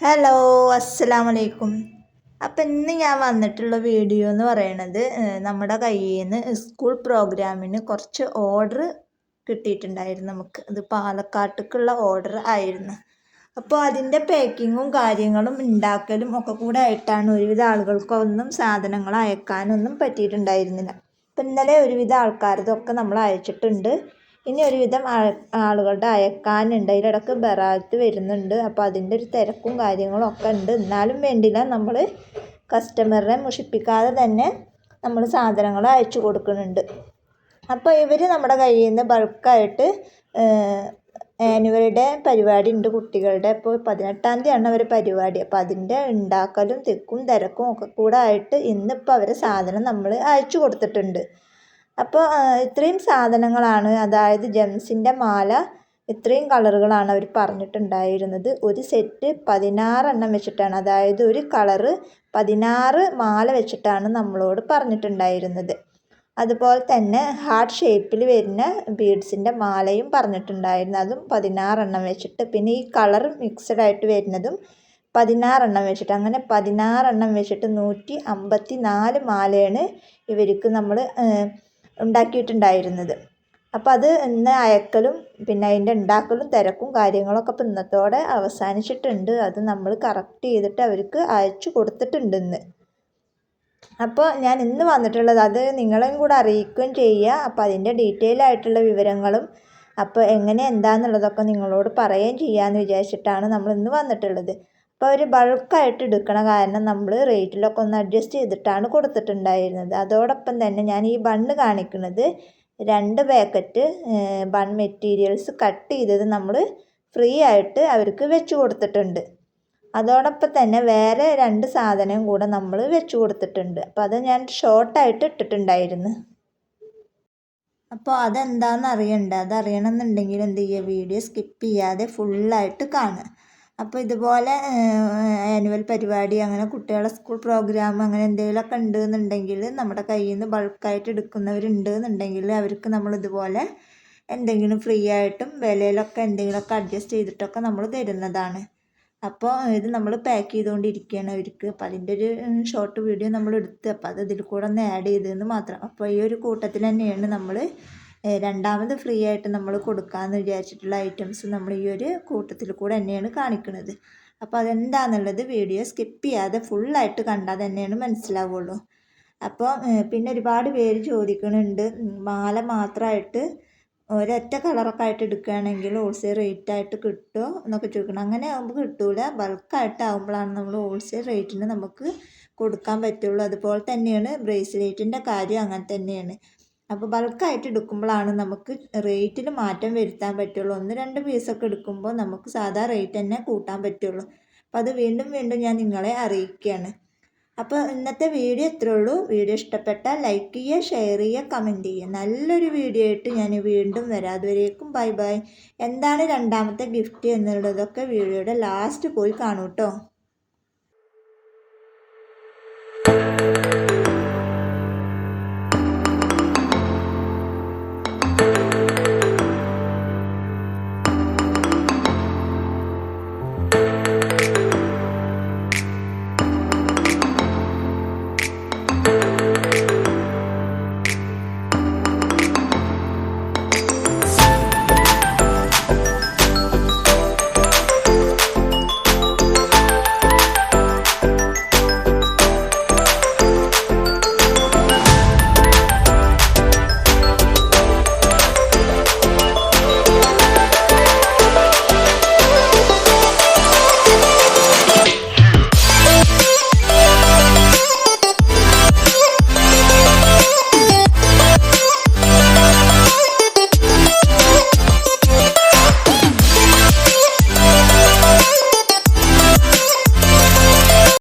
Hello അസ്സലാമു അലൈക്കും അപ്പം ഇന്ന് ഞാൻ വന്നിട്ടുള്ള വീഡിയോ എന്ന് പറയണത് നമ്മുടെ കയ്യിൽ നിന്ന് സ്കൂൾ പ്രോഗ്രാമിന് കുറച്ച് ഓർഡർ കിട്ടിയിട്ടുണ്ടായിരുന്നു നമുക്ക്. ഇത് പാലക്കാട്ടേക്കുള്ള ഓർഡർ ആയിരുന്നു. അപ്പോൾ അതിന്റെ പാക്കിങ്ങും കാര്യങ്ങളും ഉണ്ടാക്കലും ഒക്കെ കൂടെ ആയിട്ടാണ് ഒരുവിധ ആളുകൾക്കൊന്നും സാധനങ്ങൾ അയക്കാനൊന്നും പറ്റിയിട്ടുണ്ടായിരുന്നില്ല. അപ്പം ഇന്നലെ ഒരുവിധ ആൾക്കാരതൊക്കെ നമ്മൾ അയച്ചിട്ടുണ്ട്. ഇനി ഒരുവിധം ആളുകളുടെ അയക്കാനുണ്ട്. അതിലിടക്ക് ബറാത്ത് വരുന്നുണ്ട്. അപ്പോൾ അതിന്റെ ഒരു തിരക്കും കാര്യങ്ങളും ഒക്കെ ഉണ്ട്. എന്നാലും വേണ്ടില്ല നമ്മൾ കസ്റ്റമറിനെ മുഷിപ്പിക്കാതെ തന്നെ നമ്മൾ സാധനങ്ങൾ അയച്ചു കൊടുക്കുന്നുണ്ട്. അപ്പോൾ ഇവർ നമ്മുടെ കയ്യിൽ നിന്ന് ബൾക്കായിട്ട് ആനുവൽ ഡേ പരിപാടി ഉണ്ട് കുട്ടികളുടെ. അപ്പോൾ പതിനെട്ടാം തീയതിയാണ് അവർ പരിപാടി. അപ്പോൾ അതിന്റെ ഉണ്ടാക്കലും തിക്കും തിരക്കും ഒക്കെ കൂടെ ആയിട്ട് ഇന്നിപ്പോൾ അവരെ സാധനം നമ്മൾ അയച്ചു കൊടുത്തിട്ടുണ്ട്. അപ്പോൾ ഇത്രയും സാധനങ്ങളാണ്. അതായത് ജെംസിന്റെ മാല ഇത്രയും കളറുകളാണ് അവർ പറഞ്ഞിട്ടുണ്ടായിരുന്നത്. ഒരു സെറ്റ് പതിനാറെണ്ണം വെച്ചിട്ടാണ്. അതായത് ഒരു കളറ് പതിനാറ് മാല വെച്ചിട്ടാണ് നമ്മളോട് പറഞ്ഞിട്ടുണ്ടായിരുന്നത്. അതുപോലെ തന്നെ ഹാർട്ട് ഷേപ്പിൽ വരുന്ന ബീഡ്സിന്റെ മാലയും പറഞ്ഞിട്ടുണ്ടായിരുന്നു. അതും പതിനാറെണ്ണം വെച്ചിട്ട്. പിന്നെ ഈ കളർ മിക്സഡ് ആയിട്ട് വരുന്നതും പതിനാറെണ്ണം വെച്ചിട്ട്. അങ്ങനെ പതിനാറെണ്ണം വെച്ചിട്ട് നൂറ്റി അമ്പത്തി നാല് മാലയാണ് ഇവർക്ക് നമ്മൾ ഉണ്ടാക്കിയിട്ടുണ്ടായിരുന്നത്. അപ്പം അത് ഇന്ന് അയക്കലും പിന്നെ അതിന്റെ ഉണ്ടാക്കലും തിരക്കും കാര്യങ്ങളൊക്കെ ഇപ്പം ഇന്നത്തോടെ അവസാനിച്ചിട്ടുണ്ട്. അത് നമ്മൾ കറക്റ്റ് ചെയ്തിട്ട് അവർക്ക് അയച്ചു കൊടുത്തിട്ടുണ്ട് ഇന്ന്. അപ്പോൾ ഞാൻ ഇന്ന് വന്നിട്ടുള്ളത് അത് നിങ്ങളെയും കൂടെ അറിയിക്കുകയും ചെയ്യുക. അപ്പോൾ അതിന്റെ ഡീറ്റെയിൽ ആയിട്ടുള്ള വിവരങ്ങളും അപ്പോൾ എങ്ങനെ എന്താണെന്നുള്ളതൊക്കെ നിങ്ങളോട് പറയുകയും ചെയ്യാമെന്ന് വിചാരിച്ചിട്ടാണ് നമ്മൾ ഇന്ന് വന്നിട്ടുള്ളത്. അപ്പോൾ അവർ ബൾക്കായിട്ട് എടുക്കണ കാരണം നമ്മൾ റേറ്റിലൊക്കെ ഒന്ന് അഡ്ജസ്റ്റ് ചെയ്തിട്ടാണ് കൊടുത്തിട്ടുണ്ടായിരുന്നത്. അതോടൊപ്പം തന്നെ ഞാൻ ഈ ബണ്ണ് കാണിക്കുന്നത് രണ്ട് പാക്കറ്റ് ബൺ മെറ്റീരിയൽസ് കട്ട് ചെയ്തത് നമ്മൾ ഫ്രീ ആയിട്ട് അവർക്ക് വെച്ച് കൊടുത്തിട്ടുണ്ട്. അതോടൊപ്പം തന്നെ വേറെ രണ്ട് സാധനവും കൂടെ നമ്മൾ വെച്ച് കൊടുത്തിട്ടുണ്ട്. അപ്പോൾ അത് ഞാൻ ഷോർട്ടായിട്ട് ഇട്ടിട്ടുണ്ടായിരുന്നു. അപ്പോൾ അതെന്താണെന്ന് അറിയണ്ട. അതറിയണമെന്നുണ്ടെങ്കിൽ എന്ത് ചെയ്യുക? വീഡിയോ സ്കിപ്പ് ചെയ്യാതെ ഫുള്ളായിട്ട് കാണുക. അപ്പോൾ ഇതുപോലെ ആനുവൽ പരിപാടി അങ്ങനെ കുട്ടികളെ സ്കൂൾ പ്രോഗ്രാം അങ്ങനെ എന്തെങ്കിലുമൊക്കെ ഉണ്ട് എന്നുണ്ടെങ്കിൽ നമ്മുടെ കയ്യിൽ നിന്ന് ബൾക്കായിട്ട് എടുക്കുന്നവരുണ്ട് എന്നുണ്ടെങ്കിൽ അവർക്ക് നമ്മൾ ഇതുപോലെ എന്തെങ്കിലും ഫ്രീ ആയിട്ടും വിലയിലൊക്കെ എന്തെങ്കിലുമൊക്കെ അഡ്ജസ്റ്റ് ചെയ്തിട്ടൊക്കെ നമ്മൾ തരുന്നതാണ്. അപ്പോൾ ഇത് നമ്മൾ പാക്ക് ചെയ്തുകൊണ്ടിരിക്കുകയാണ് അവർക്ക്. അപ്പോൾ അതിന്റെ ഒരു ഷോർട്ട് വീഡിയോ നമ്മൾ എടുത്ത് അപ്പോൾ അത് ഇതിൽ കൂടെ ഒന്ന് ആഡ് ചെയ്തതെന്ന് മാത്രം. അപ്പോൾ ഈ ഒരു കൂട്ടത്തിൽ തന്നെയാണ് നമ്മൾ രണ്ടാമത് ഫ്രീ ആയിട്ട് നമ്മൾ കൊടുക്കാമെന്ന് വിചാരിച്ചിട്ടുള്ള ഐറ്റംസ് നമ്മൾ ഈ ഒരു കൂട്ടത്തിൽ കൂടെ തന്നെയാണ് കാണിക്കുന്നത് അപ്പോൾ അതെന്താണെന്നുള്ളത് വീഡിയോ സ്കിപ്പ് ചെയ്യാതെ ഫുള്ളായിട്ട് കണ്ടാൽ തന്നെയാണ് മനസ്സിലാവുള്ളൂ. അപ്പോൾ പിന്നെ ഒരുപാട് പേര് ചോദിക്കുന്നുണ്ട് മാല മാത്രമായിട്ട് ഒരൊറ്റ കളറൊക്കെ ആയിട്ട് എടുക്കുകയാണെങ്കിൽ ഹോൾസെയിൽ റേറ്റ് ആയിട്ട് കിട്ടുമോ എന്നൊക്കെ ചോദിക്കണം. അങ്ങനെ ആകുമ്പോൾ കിട്ടൂല. ബൾക്കായിട്ട് ആകുമ്പോഴാണ് നമ്മൾ ഹോൾസെയിൽ റേറ്റിന് നമുക്ക് കൊടുക്കാൻ പറ്റുള്ളൂ. അതുപോലെ തന്നെയാണ് ബ്രേസ്ലെറ്റിന്റെ കാര്യം അങ്ങനെ തന്നെയാണ്. അപ്പോൾ ബൾക്കായിട്ട് എടുക്കുമ്പോഴാണ് നമുക്ക് റേറ്റിൽ മാറ്റം വരുത്താൻ പറ്റുള്ളൂ. ഒന്ന് രണ്ട് പീസൊക്കെ എടുക്കുമ്പോൾ നമുക്ക് സാധാ റേറ്റ് തന്നെ കൂട്ടാൻ പറ്റുള്ളൂ. അപ്പോൾ അത് വീണ്ടും വീണ്ടും ഞാൻ നിങ്ങളെ അറിയിക്കുകയാണ്. അപ്പോൾ ഇന്നത്തെ വീഡിയോ ഇത്രേ ഉള്ളൂ. വീഡിയോ ഇഷ്ടപ്പെട്ടാൽ ലൈക്ക് ചെയ്യുക ഷെയർ ചെയ്യുക കമന്റ് ചെയ്യുക. നല്ലൊരു വീഡിയോ ആയിട്ട് ഞാൻ വീണ്ടും വരാം. അതുവരേക്കും ബൈ ബൈ എന്താണ് രണ്ടാമത്തെ ഗിഫ്റ്റ് എന്നുള്ളതൊക്കെ വീഡിയോയുടെ ലാസ്റ്റ് പോയി കാണൂ കേട്ടോ